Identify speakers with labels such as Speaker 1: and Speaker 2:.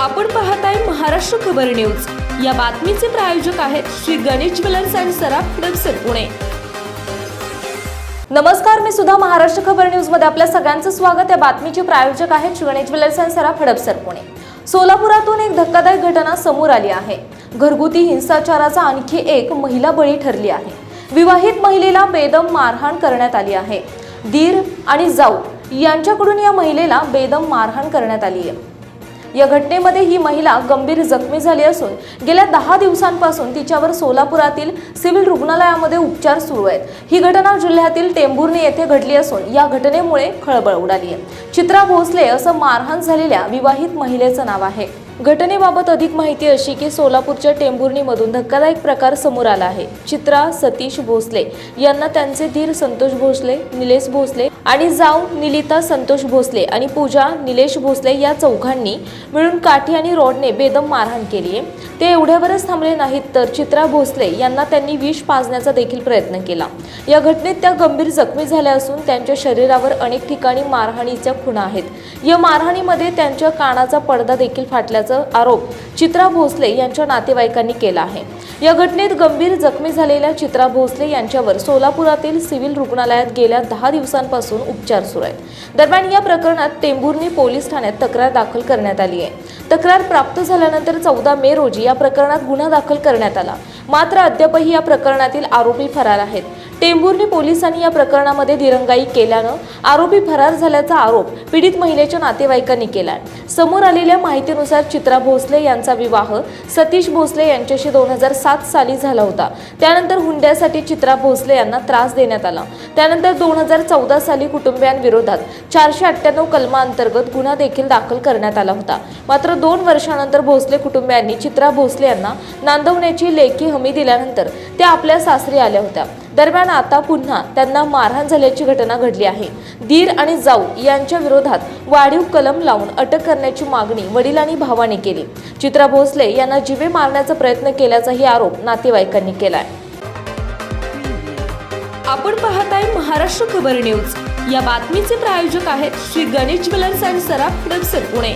Speaker 1: आपण पाहताय महाराष्ट्र खबर न्यूज. या बातमीचे प्रायोजक आहेत श्री गणेश ज्वेलर्स अँड सराफ हडपसर पुणे. नमस्कार मी सुद्धा महाराष्ट्र खबर न्यूजमध्ये आपल्या सगळ्यांचं स्वागत. या बातमीचे प्रायोजक आहेत श्री गणेश ज्वेलर्स अँड सराफ हडपसर पुणे. सोलापुरातून एक धक्कादायक घटना समोर आली आहे. घरगुती हिंसाचाराचा आणखी एक महिला बळी ठरली आहे. विवाहित महिलेला बेदम मारहाण करण्यात आली आहे. दीर आणि जाऊ यांच्याकडून या महिलेला बेदम मारहाण करण्यात आली आहे. या घटनेमध्ये ही महिला गंभीर जखमी झाली असून गेल्या दहा दिवसांपासून तिच्यावर सोलापुरातील सिव्हिल रुग्णालयामध्ये उपचार सुरू आहेत. ही घटना जिल्ह्यातील टेंभुर्णी येथे घडली असून या घटनेमुळे खळबळ उडाली आहे. चित्रा भोसले असं मारहाण झालेल्या विवाहित महिलेचं नाव आहे. घटनेबाबत अधिक माहिती अशी की सोलापूरच्या टेंभुर्णीमधून धक्कादायक प्रकार समोर आला आहे. चित्रा सतीश भोसले यांना त्यांचे धीर संतोष भोसले निलेश भोसले आणि जाऊ निलिता संतोष भोसले आणि पूजा निलेश भोसले या चौघांनी मिळून काठी आणि रॉडने बेदम मारहाण केली आहे. ते एवढ्यावरच थांबले नाहीत तर चित्रा भोसले यांना त्यांनी विष पाजण्याचा देखील प्रयत्न केला. या घटनेत त्या गंभीर जखमी झाल्या असून त्यांच्या शरीरावर अनेक ठिकाणी मारहाणीच्या खुणा आहेत. या मारहाणीमध्ये त्यांच्या कानाचा पडदा देखील फाटल्याचा आरोप चित्रा भोसले यांच्या नातेवाईकांनी केला आहे. या घटनेत गंभीर जखमी झालेल्या चित्रा भोसले यांच्यावर सोलापुरातील सिव्हिल रुग्णालयात गेल्या दहा दिवसांपासून उपचार सुरू आहेत. दरम्यान या प्रकरणात टेंभुर्णी पोलीस ठाण्यात तक्रार दाखल करण्यात आली आहे. तक्रार प्राप्त झाल्यानंतर चौदा मे रोजी या प्रकरणात गुन्हा दाखल करण्यात आला. मात्र अद्यापही या प्रकरणातील आरोपी फरार आहेत. टेंभुर्णी पोलिसांनी या प्रकरणामध्ये दिरंगाई केल्यानं आरोपी फरार झाल्याचा आरोप पीडित महिलेच्या नातेवाईकांनी केला समोर आलेल्या माहितीनुसार चित्रा भोसले यांचा विवाह सतीश भोसले यांच्याशी दोन हजार सात साली झाला होता. त्यानंतर हुंड्यासाठी चित्रा भोसले यांना त्रास देण्यात आला. त्यानंतर दोन हजार चौदा साली कुटुंबियांविरोधात चारशे अठ्ठ्याण्णव कलमाअंतर्गत गुन्हा देखील दाखल करण्यात आला होता. मात्र दोन वर्षानंतर भोसले कुटुंबियांनी चित्रा भोसले यांना नांदवण्याची लेखी हमी दिल्यानंतर त्या आपल्या सासरी आल्या होत्या. दरम्यान आता पुन्हा त्यांना मारहाण झाल्याची घटना घडली आहे. दीर आणि जाऊ यांच्या विरोधात वाढीव कलम लावून अटक करण्याची मागणी वडील आणि भावाने केली. चित्रा भोसले यांना जिवे मारण्याचा प्रयत्न केल्याचाही आरोप नातेवाईकांनी केलाय. आपण पाहत आहे महाराष्ट्र खबर न्यूज. या बातमीचे प्रायोजक आहेत श्री गणेश ज्वेलर्स अँड सराफ हडपसर पुणे.